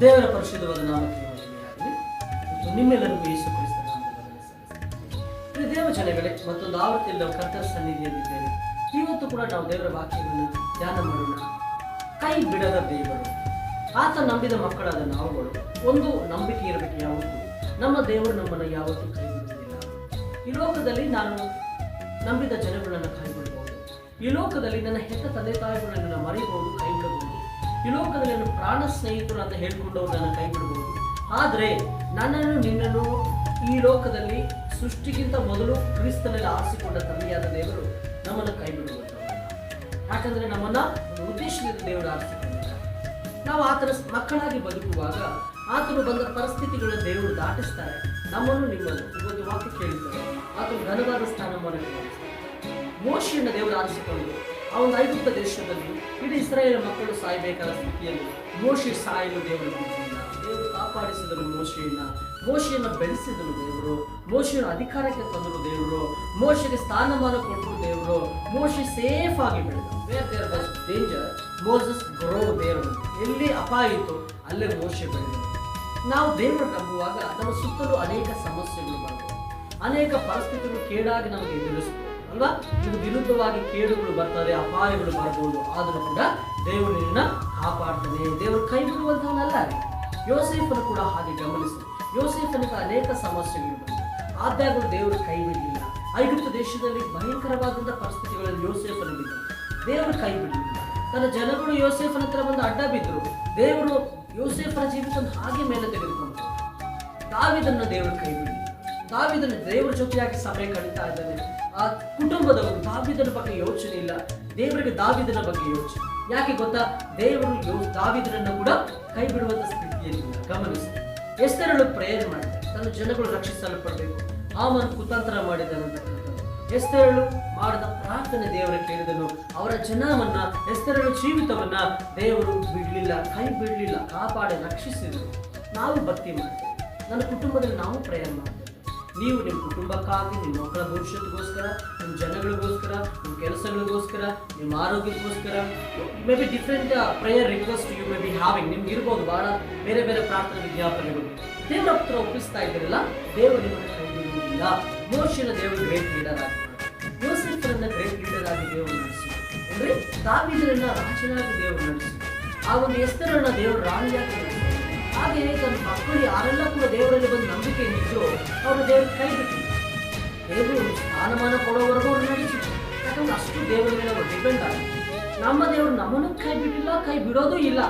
ದೇವರ ಪರಿಶುದ್ಧವಾದ ನಾಮಕ್ಕೆ ಮತ್ತು ನಿಮ್ಮೆಲ್ಲರಿಗೂ ಯೇಸು ಕ್ರಿಸ್ತ ನಾಮದ ದೇವಜನಗಳೇ ಮತ್ತೊಂದು ಆವೃತ್ತಿಯಲ್ಲಿ ನಾವು ಕರ್ತನ ಸನ್ನಿಧಿಯಲ್ಲಿದ್ದೇವೆ. ಇವತ್ತು ಕೂಡ ನಾವು ದೇವರ ವಾಕ್ಯವನ್ನು ಧ್ಯಾನ ಮಾಡೋಣ. ಕೈ ಬಿಡದ ದೇವರು. ಆತ ನಂಬಿದ ಮಕ್ಕಳಾದ ನಾವುಗಳು. ಒಂದು ನಂಬಿಕೆ ಇರಬೇಕು ಯಾವತ್ತು. ನಮ್ಮ ದೇವರು ನಮ್ಮನ್ನು ಯಾವತ್ತೂ ಕೈ ಈ ಲೋಕದಲ್ಲಿ ನಾನು ನಂಬಿದ ಜನಗಳನ್ನು ಕೈ ಬಿಡಬಹುದು ಈ ಲೋಕದಲ್ಲಿ ನನ್ನ ಹೆತ್ತ ತಂದೆ ತಾಯಿಗಳನ್ನು ನಾನು ಮರೆಯಬಹುದು, ಕೈ ಬಿಡಬಹುದು. ಈ ಲೋಕದಲ್ಲಿ ನನ್ನ ಪ್ರಾಣ ಸ್ನೇಹಿತರು ಅಂತ ಹೇಳ್ಕೊಂಡವ್ರನ್ನ ಕೈ ಬಿಡಬಹುದು ಆದರೆ ನನ್ನನ್ನು ನಿನ್ನನ್ನು ಈ ಲೋಕದಲ್ಲಿ ಸೃಷ್ಟಿಗಿಂತ ಮೊದಲು ಕ್ರಿಸ್ತನಲ್ಲಿ ಆರಿಸಿಕೊಂಡ ತಂದೆಯಾದ ದೇವರು ನಮ್ಮನ್ನು ಕೈ ಬಿಡುವಂಥವ್ರು. ಯಾಕಂದ್ರೆ ನಮ್ಮನ್ನ ಒಂದು ಉದ್ದೇಶದಿಂದ ದೇವರು ಆರಿಸಿಕೊಂಡಿದ್ದಾರೆ ನಾವು ಆತನ ಮಕ್ಕಳಾಗಿ ಬದುಕುವಾಗ ಆತನು ಬಂದ ಪರಿಸ್ಥಿತಿಗಳನ್ನು ದೇವರು ದಾಟಿಸ್ತಾರೆ. ನಮ್ಮನ್ನು ನಿಮ್ಮನ್ನು ಇವತ್ತು ವಾಕ್ಯ ಕೇಳಿದ್ದಾರೆ ಆತನು ಘನವಾದ ಸ್ಥಾನಮಾನ ಮೋಶಿಯನ್ನು ದೇವರು ಆರಿಸಿಕೊಂಡು ಆ ಒಂದು ಐಗುಪ್ತ ದೇಶದಲ್ಲಿ ಇಡೀ ಇಸ್ರಾಯೇಲ್ ಮಕ್ಕಳು ಸಾಯಬೇಕಾದ ಸ್ಥಿತಿಯಲ್ಲಿ ಮೋಶಿ ಸಾಯಲು ದೇವರು ದೇವರು ಕಾಪಾಡಿಸಿದನು ಮೋಶೆಯನ್ನ. ಮೋಶಿಯನ್ನು ಬೆಳೆಸಿದನು ದೇವರು. ಮೋಶಿಯನ್ನು ಅಧಿಕಾರಕ್ಕೆ ತಂದರು ದೇವರು. ಮೋಶಿಗೆ ಸ್ಥಾನಮಾನ ಕೊಟ್ಟರು ದೇವರು. ಮೋಶಿ ಸೇಫ್ ಆಗಿ ಬೆಳೆದ. Where there was danger Moses grow ದೇವರು ಎಲ್ಲಿ ಅಪಾಯ ಇತ್ತು, ಅಲ್ಲೇ ಮೋಶೆ ಬೆಳೆದರು ನಾವು ದೇವರು ನಂಬುವಾಗ ನಮ್ಮ ಸುತ್ತಲೂ ಅನೇಕ ಸಮಸ್ಯೆಗಳು ಬರ್ತವೆ ಅನೇಕ ಪರಿಸ್ಥಿತಿಗಳು ಕೇಡಾಗಿ ನಮಗೆ ಎದುರಿಸ್ಬೋದು ಅಲ್ವಾ ಇದು ವಿರುದ್ಧವಾಗಿ ಕೇಡುಗಳು ಬರ್ತದೆ ಅಪಾಯಗಳು ಬರ್ಬೋದು ಆದರೂ ಕೂಡ ದೇವರು ನಿನ್ನ ಕಾಪಾಡ್ತಾನೆ. ದೇವರು ಕೈ ಬಿಡುವಂತಹನಲ್ಲ ಯೋಸೇಫನು ಕೂಡ ಹಾಗೆ ಗಮನಿಸಿ ಯೋಸೇಫನಿಗೆ ಅನೇಕ ಸಮಸ್ಯೆಗಳು ಬಂತು ಆದಾಗಲೂ ದೇವರು ಕೈ ಬಿಡಲಿಲ್ಲ. ಐಗುಪ್ತ ದೇಶದಲ್ಲಿ ಭಯಂಕರವಾದಂತಹ ಪರಿಸ್ಥಿತಿಗಳಲ್ಲಿ ಯೋಸೇಫನು ಬಿದ್ದರು ದೇವರು ಕೈ ಬಿಡಲಿಲ್ಲ. ತನ್ನ ಜನಗಳು ಯೋಸೇಫನ ಹತ್ರ ಬಂದು ಅಡ್ಡ ಬಿದ್ದರು ದೇವರು ಯೋಸೇಫನ ಜೀವಿತ ಹಾಗೆ ಮೇಲೆ ತೆಗೆದುಕೊಂಡರು. ತಾವಿದನ್ನು ದೇವರು ಕೈ ಬಿಡಿ ದಾವಿದನ ದೇವರ ಜೊತೆಯಾಗಿ ಸಮಯ ಕಳೀತಾ ಇದ್ದಾನೆ ಆ ಕುಟುಂಬದವರು ದಾವಿದನ ಬಗ್ಗೆ ಯೋಚನೆ ಇಲ್ಲ. ದೇವರಿಗೆ ದಾವಿದನ ಬಗ್ಗೆ ಯೋಚನೆ. ಯಾಕೆ ಗೊತ್ತಾ? ದೇವರು ದಾವಿದನನ್ನು ಕೂಡ ಕೈ ಬಿಡುವಂತ ಸ್ಥಿತಿಯಲ್ಲಿ ಗಮನಿಸಿ. ಎಸ್ತರಳು ಪ್ರೇಯರ್ ಮಾಡ್ತಾರೆ ತನ್ನ ಜನಗಳು ರಕ್ಷಿಸಲ್ಪಡಬೇಕು ಆಮನ್ ಕುತಂತ್ರ ಮಾಡಿದ್ದಾನೆ ಎಸ್ತರಳು ಮಾಡಿದ ಪ್ರಾರ್ಥನೆ ದೇವರ ಕೇಳಿದನು. ಅವರ ಜನವನ್ನ ಎಸ್ತರಳು ಜೀವಿತವನ್ನ ದೇವರು ಬಿಡ್ಲಿಲ್ಲ, ಕೈ ಬಿಡ್ಲಿಲ್ಲ, ಕಾಪಾಡಿ, ರಕ್ಷಿಸಿದರು. ನಾವು ಭಕ್ತಿ ಮಾಡ್ತೇವೆ ನನ್ನ ಕುಟುಂಬದಲ್ಲಿ ನಾವು ಪ್ರೇಯರ್ ಮಾಡ್ತೇವೆ ನೀವು ನಿಮ್ಮ ಕುಟುಂಬಕ್ಕಾಗಿ, ನಿಮ್ಮ ಮಕ್ಕಳ ಭವಿಷ್ಯಕ್ಕೋಸ್ಕರ ನಿಮ್ಮ ಜನಗಳಿಗೋಸ್ಕರ, ನಿಮ್ಮ ಕೆಲಸಗಳಿಗೋಸ್ಕರ, ನಿಮ್ಮ ಆರೋಗ್ಯಕ್ಕೋಸ್ಕರ may be different prayer request you may be having ನಿಮ್ಗೆ ಇರ್ಬೋದು ಬಹಳ ಬೇರೆ ಬೇರೆ ಪ್ರಾರ್ಥನೆ ವಿಜ್ಞಾಪನೆಗಳು ದೇವರ ಹತ್ರ ಒಪ್ಪಿಸ್ತಾ ಇದ್ದೀರಲ್ಲ, ದೇವರು ನಿಮ್ಮನ್ನು ಕೈಗೊಳ್ಳುವುದಿಲ್ಲ ಮೋಶನ ದೇವರು ಗ್ರೇಟ್ ಲೀಡರ್ ಆಗಿ ಯೋಸೆಫರನ್ನ ಗ್ರೇಟ್ ಲೀಡರ್ ಆಗಿ ದೇವರು ನಡೆಸಿ ಅಂದ್ರೆ ತಾವಿದ್ರನ್ನ ರಾಜನಾಗಿ ದೇವರು ನಡೆಸಿ ಆ ಒಂದು ಹೆಸರನ್ನ ದೇವರು ರಾಣಿಯಾಗಿ ಹಾಗೆ ತನ್ನ ಮಕ್ಕಳು ಯಾರೆಲ್ಲ ಕೂಡ ದೇವರಲ್ಲಿ ಬಂದು ನಂಬಿಕೆ ಇಟ್ಟು ಅವರು ದೇವರು ಕೈ ಬಿಟ್ಟರು ದೇವರು ಸ್ಥಾನಮಾನ ಕೊಡೋವರೆಗೂ ಅವ್ರು ನಡೆಸಿತ್ತು ಯಾಕಂದ್ರೆ ಅಷ್ಟು ದೇವರ ಮೇಲೆ ಅವರು ಡಿಪೆಂಡ್ ಆಗಿ ನಮ್ಮ ದೇವರು ನಮ್ಮನ್ನು ಕೈ ಬಿಟ್ಟಿಲ್ಲ, ಕೈ ಬಿಡೋದು ಇಲ್ಲ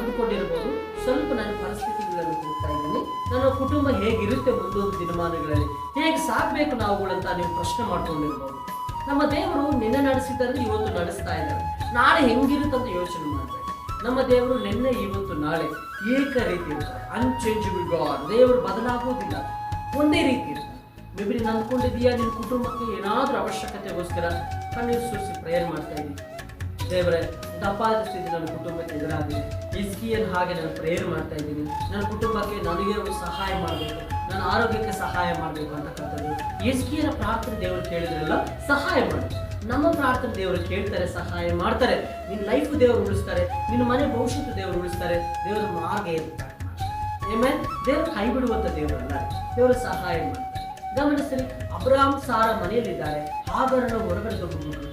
ಅಂದ್ಕೊಂಡಿರ್ಬೋದು. ಸ್ವಲ್ಪ ನನ್ನ ಪರಿಸ್ಥಿತಿಗಳನ್ನು ಹೋಗ್ತಾ ಇದ್ದೀನಿ. ನನ್ನ ಕುಟುಂಬ ಹೇಗಿರುತ್ತೆ ಮುಂದೊಂದು ದಿನಮಾನಗಳಲ್ಲಿ? ಹೇಗೆ ಸಾಕ್ಬೇಕು ನಾವುಗಳಂತ ನೀವು ಪ್ರಶ್ನೆ ಮಾಡ್ಕೊಂಡಿರ್ಬೋದು. ನಮ್ಮ ದೇವರು ನಿನ್ನೆ ನಡೆಸಿದ್ದಾರೆ ಇವತ್ತು ನಡೆಸ್ತಾ ಇದ್ದಾರೆ. ನಾಳೆ ಹೆಂಗಿರುತ್ತಂತ ಯೋಚನೆ ಮಾಡಬೇಕು. ನಮ್ಮ ದೇವರು ನಿನ್ನೆ, ಇವತ್ತು, ನಾಳೆ ಏಕ ರೀತಿ ಇರ್ತಾರೆ. ಅನ್ಚೇಂಜಬಲ್ ಗಾಡ್ ದೇವರು ಬದಲಾಗೋದಿಲ್ಲ ಒಂದೇ ರೀತಿ ಇರ್ತಾರೆ. ಮೇ ಬಿ ನೀನು ಅಂದ್ಕೊಂಡಿದೀಯಾ ನಿನ್ನ ಕುಟುಂಬಕ್ಕೆ ಏನಾದರೂ ಅವಶ್ಯಕತೆಗೋಸ್ಕರ ಕಣ್ಣೀರು ಸುರಿಸಿ ಪ್ರೇಯರ್ ಮಾಡ್ತಾ ಇದ್ದೀನಿ. ದೇವರೇ ಸ್ಥಿತಿ ನನ್ನ ಕುಟುಂಬಕ್ಕೆ ಎದುರಾಗಿದೆ ಇಸ್ಕಿಯನ್ನು ಹಾಗೆ ನಾನು ಪ್ರೇಯರ್ ಮಾಡ್ತಾ ಇದ್ದೀನಿ. ನನ್ನ ಕುಟುಂಬಕ್ಕೆ ನನಗೆ ಸಹಾಯ ಮಾಡಬೇಕು. ನನ್ನ ಆರೋಗ್ಯಕ್ಕೆ ಸಹಾಯ ಮಾಡಬೇಕು ಅಂತಕ್ಕಂಥದ್ದು ಎಸ್ಕಿಯರ ಪ್ರಾರ್ಥನೆ ದೇವರು ಕೇಳಿದ್ರೆಲ್ಲ, ಸಹಾಯ ಮಾಡಿ. ನಮ್ಮ ಪ್ರಾರ್ಥನೆ ದೇವರು ಕೇಳ್ತಾರೆ, ಸಹಾಯ ಮಾಡ್ತಾರೆ. ನಿನ್ನ ಲೈಫ್ ದೇವರು ಉಳಿಸ್ತಾರೆ. ನಿನ್ನ ಮನೆ ಭವಿಷ್ಯತ್ತು ದೇವರು ಉಳಿಸ್ತಾರೆ. ದೇವರ ಮಾರ್ಗ ಏಮೇನ್ ದೇವರು ಕೈ ಬಿಡುವಂಥ ದೇವರಲ್ಲ. ದೇವರು ಸಹಾಯ ಮಾಡ್ತಾರೆ ಗಮನಿಸಲಿ ಅಬ್ರಾಮ್ ಸಾರ ಮನೆಯಲ್ಲಿದ್ದಾರೆ. ಆಭರಣ ಹೊರಗಡೆ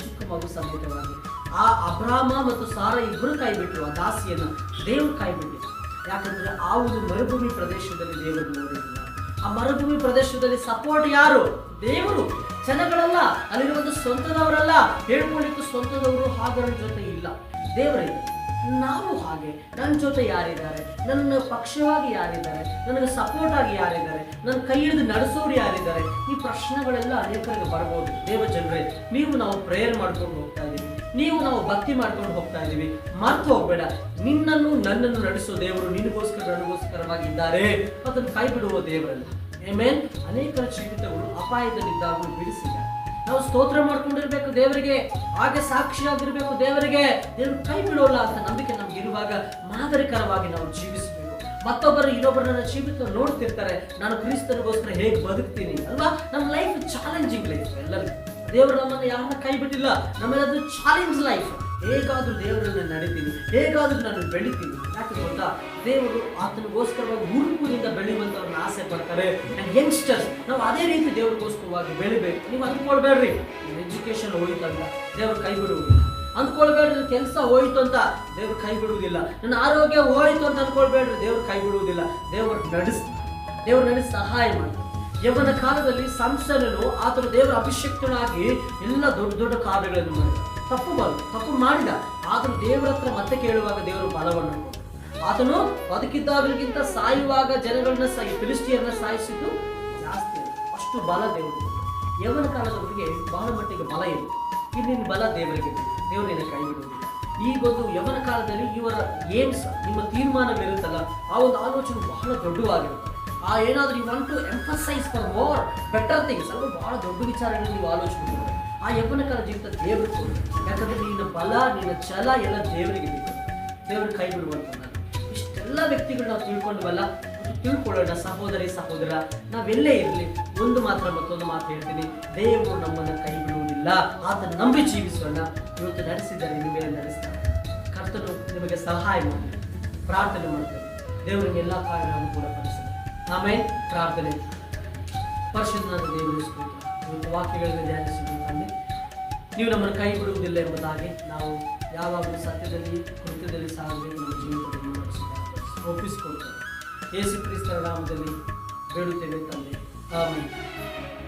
ಚಿಕ್ಕ ಮಗು ಸಮೇತವಾಗಿ. ಆ ಅಬ್ರಾಮ ಮತ್ತು ಸಾರ ಇಬ್ಬರು ಕೈ ಬಿಟ್ಟರು ಆ ದಾಸಿಯನ್ನು ದೇವರು ಕೈ ಬಿಟ್ಟಿದ್ರು ಯಾಕಂದ್ರೆ ಆ ಒಂದು ಮರುಭೂಮಿ ಪ್ರದೇಶದಲ್ಲಿ ದೇವರು ನೋಡಿದ್ರು ಆ ಮರುಭೂಮಿ ಪ್ರದೇಶದಲ್ಲಿ ಸಪೋರ್ಟ್ ಯಾರು? ದೇವರು. ಜನಗಳಲ್ಲ ಅಲ್ಲಿರುವಂತ ಸ್ವಂತದವರಲ್ಲ. ಹೇಳ್ಕೊಳ್ಳಿಕ್ಕೆ ಸ್ವಂತದವರು ಹಾಗರ ಜೊತೆ ಇಲ್ಲ. ದೇವರಿದೆ ನಾವು ಹಾಗೆ. ನನ್ನ ಜೊತೆ ಯಾರಿದ್ದಾರೆ? ನನ್ನ ಪಕ್ಷವಾಗಿ ಯಾರಿದ್ದಾರೆ? ನನಗೆ ಸಪೋರ್ಟ್ ಆಗಿ ಯಾರಿದ್ದಾರೆ? ನನ್ನ ಕೈ ಹಿಡಿದು ನಡೆಸೋರು ಯಾರಿದ್ದಾರೆ? ಈ ಪ್ರಶ್ನೆಗಳೆಲ್ಲ ಅನೇಕರಿಗೆ ಬರ್ಬೋದು ದೇವ ಜನರೇ ನೀವು ನಾವು ಪ್ರೇಯರ್ ಮಾಡ್ಕೊಂಡು ಹೋಗ್ತಾ ಇದ್ದೀವಿ. ನೀವು ನಾವು ಭಕ್ತಿ ಮಾಡ್ಕೊಂಡು ಹೋಗ್ತಾ ಇದ್ದೀವಿ. ಮರ್ತು ಹೋಗ್ಬೇಡ. ನಿನ್ನನ್ನು, ನನ್ನನ್ನು ನಡೆಸೋ ದೇವರು ನಿನಗೋಸ್ಕರ, ನನಗೋಸ್ಕರವಾಗಿದ್ದಾರೆ. ಅದನ್ನು ಕೈ ಬಿಡುವ ದೇವರಲ್ಲ. ಏಮೇನ್ ಅನೇಕ ಜೀವಿತಗಳು ಅಪಾಯದಲ್ಲಿದ್ದಾಗ ಬಿಡಿಸಿಲ್ಲ. ನಾವು ಸ್ತೋತ್ರ ಮಾಡ್ಕೊಂಡಿರ್ಬೇಕು ದೇವರಿಗೆ. ಹಾಗೆ ಸಾಕ್ಷಿಯಾಗಿರ್ಬೇಕು ದೇವರಿಗೆ. ದೇವರು ಕೈ ಬಿಡೋಲ್ಲ ಅಂತ ನಂಬಿಕೆ ನಮ್ಗೆ ಇರುವಾಗ ಮಾದರಿಕರವಾಗಿ ನಾವು ಜೀವಿಸಬೇಕು. ಮತ್ತೊಬ್ಬರು ಇನ್ನೊಬ್ಬರನ್ನ ಜೀವಿತ ನೋಡ್ತಿರ್ತಾರೆ. ನಾನು ಕ್ರಿಸ್ತನಿಗೋಸ್ಕರ ಹೇಗೆ ಬದುಕ್ತೀನಿ ಅಲ್ವಾ? ನಮ್ಮ ಲೈಫ್ ಚಾಲೆಂಜಿಂಗ್ ಲೈಫ್ ಎಲ್ಲರಿಗೂ. ದೇವರು ನಮ್ಮನ್ನು ಯಾರನ್ನ ಕೈ ಬಿಟ್ಟಿಲ್ಲ ನಮ್ಮೆಲ್ಲದು ಚಾಲೆಂಜ್ ಲೈಫ್ ಹೇಗಾದ್ರೂ ದೇವರನ್ನು ನಡೀತೀನಿ ಹೇಗಾದ್ರೂ ನಾನು ಬೆಳಿತೀನಿ ಯಾಕೆ ಗೊತ್ತಾ? ದೇವರು ಆತನಿಗೋಸ್ಕರವಾಗಿ ಹುರುಪುದಿಂದ ಬೆಳೆಯುವಂಥವ್ರನ್ನ ಆಸೆ ಪಡ್ತಾರೆ. ಯಂಗ್ಸ್ಟರ್ಸ್ ನಾವು ಅದೇ ರೀತಿ ದೇವರಿಗೋಸ್ಕರವಾಗಿ ಬೆಳಿಬೇಕು. ನೀವು ಅಂದ್ಕೊಳ್ಬೇಡ್ರಿ ಎಜುಕೇಶನ್ ಹೋಯ್ತಂತ ದೇವ್ರ ಕೈ ಬಿಡುವುದಿಲ್ಲ. ಅಂದ್ಕೊಳ್ಬೇಡ್ರಿ ಕೆಲಸ ಹೋಯ್ತು ಅಂತ. ದೇವ್ರ ಕೈ ಬಿಡುವುದಿಲ್ಲ. ನನ್ನ ಆರೋಗ್ಯ ಹೋಯ್ತು ಅಂತ ಅಂದ್ಕೊಳ್ಬೇಡ್ರಿ, ದೇವ್ರ ಕೈ ಬಿಡುವುದಿಲ್ಲ. ದೇವ್ರ ನಡೆಸ್, ದೇವ್ರ ನಡೆಸಿ ಸಹಾಯ ಮಾಡ್ತಾರೆ. ಯವನ ಕಾಲದಲ್ಲಿ ಸಂಸನನು ಆತನ ದೇವರ ಅಭಿಷಕ್ತನಾಗಿ ಎಲ್ಲ ದೊಡ್ಡ ದೊಡ್ಡ ಕಾರ್ಯಗಳನ್ನು ಮಾಡಿದ. ತಪ್ಪು ಬಲ್ಲ, ತಪ್ಪು ಮಾಡಿದ. ಆತನು ದೇವರ ಹತ್ರ ಮತ್ತೆ ಕೇಳುವಾಗ ದೇವರು ಬಲವನ್ನು. ಆತನು ಬದುಕಿದ್ದಾಗಲಿಗಿಂತ ಸಾಯುವಾಗ ಜನಗಳನ್ನ ಸಾಯಿ ಫಿಲಿಸ್ಟಿಯನ್ನ ಸಾಯಿಸಿದ್ದು ಜಾಸ್ತಿ ಅಷ್ಟು ಬಲ ದೇವರು ಯವನ ಕಾಲದವರಿಗೆ ಬಹಳ ಮಟ್ಟಿಗೆ ಬಲ ಇದೆ. ಇಲ್ಲಿನ ಬಲ ದೇವರಿಗೆ. ದೇವರು ನಿನ್ನ ಕೈ ಬಿಡುವುದಿಲ್ಲ. ಈ ಒಂದು ಯವನ ಕಾಲದಲ್ಲಿ ಇವರ ಏಮ್ಸ್, ನಿಮ್ಮ ತೀರ್ಮಾನವಿರುತ್ತಲ್ಲ ಆ ಒಂದು ಆಲೋಚನೆ ಬಹಳ ದೊಡ್ಡವಾಗಿರುತ್ತೆ ಆ ಏನಾದ್ರೂ you want to emphasise for more better things ಅದು ಬಹಳ ದೊಡ್ಡ ವಿಚಾರಗಳಲ್ಲಿ ನೀವು ಆಲೋಚನೆ ಮಾಡಿ ಆ ಯವ್ವನ ಕಾಲ ಜೀವಿತ ದೇವರು ಯಾಕಂದ್ರೆ ನಿನ್ನ ಬಲ, ನಿನ್ನ ಛಲ ಎಲ್ಲ ದೇವರಿಗೆ ಬೇಕು ದೇವರು ಕೈ ಬಿಡುವಂತ ಇಷ್ಟೆಲ್ಲ ವ್ಯಕ್ತಿಗಳು ನಾವು ತಿಳ್ಕೊಂಡ್ವಲ್ಲ ತಿಳ್ಕೊಳ್ಳೋಣ, ಸಹೋದರಿ, ಸಹೋದರ, ನಾವೆಲ್ಲೇ ಇರಲಿ. ಒಂದು ಮಾತ್ರ ಮತ್ತೊಂದು ಮಾತು ಹೇಳ್ತೀನಿ. ದೇವರು ನಮ್ಮನ್ನು ಕೈ ಬಿಡುವುದಿಲ್ಲ. ಆತ ನಂಬಿ ಜೀವಿಸೋಣ. ಇವತ್ತು ನಡೆಸಿದ್ದಾರೆ, ನಿಮ್ಮ ಮೇಲೆ ನಡೆಸ್ತಾರೆ. ಕರ್ತನು ನಿಮಗೆ ಸಹಾಯ ಮಾಡಿ ಪ್ರಾರ್ಥನೆ ಮಾಡ್ತಾರೆ ದೇವರಿಗೆಲ್ಲ ಕೂಡ ಪಡಿಸಲಿ ಆಮೇಲೆ ಪ್ರಾರ್ಥನೆ. ಪರಿಶುದ್ಧನಾದ ದೇವರು ನಿಮ್ಮ ವಾಕ್ಯಗಳನ್ನು ಧ್ಯಾನಿಸಿದ ತಂದೆ ನೀವು ನಮ್ಮನ್ನು ಕೈ ಬಿಡುವುದಿಲ್ಲ ಎಂಬುದಾಗಿ ನಾವು ಯಾವಾಗಲೂ ಸತ್ಯದಲ್ಲಿ, ಕೃತ್ಯದಲ್ಲಿ ಸಾಗಬೇಕು ನಮ್ಮ ನಡೆಸಿದ ಒಪ್ಪಿಸಿಕೊಳ್ತೇವೆ. ಯೇಸು ಕ್ರಿಸ್ತರ ನಾಮದಲ್ಲಿ ಬೇಡುತ್ತೇವೆ ತಂದೆ. ಆಮೇಲೆ